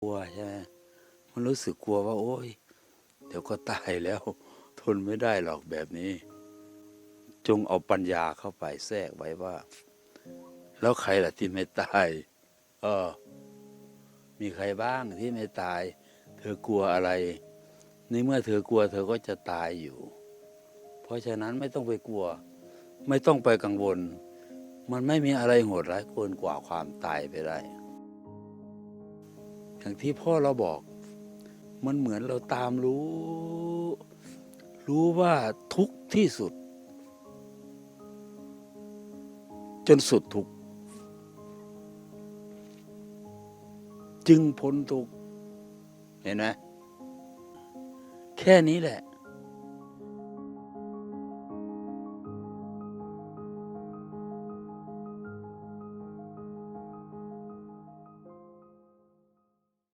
กลัวใช่ไหมมันรู้สึกกลัวว่า โอ้ย เดี๋ยวก็ตายแล้ว ทนไม่ได้หรอกแบบนี้ จงเอาปัญญาเข้าไปแทรกไว้ว่า แล้วใครล่ะที่ไม่ตาย เออ มีใครบ้างที่ไม่ตาย เธอกลัวอะไร ในเมื่อเธอกลัว เธอก็จะตายอยู่ เพราะฉะนั้นไม่ต้องไปกลัว ไม่ต้องไปกังวล มันไม่มีอะไรโหดร้ายเกินกว่าความตายไปได้ อย่างที่พ่อเราบอก มันเหมือนเราตามรู้ รู้ว่าทุกที่สุด จนสุดทุกจึงพ้นทุกเห็นไหมแค่นี้แหละ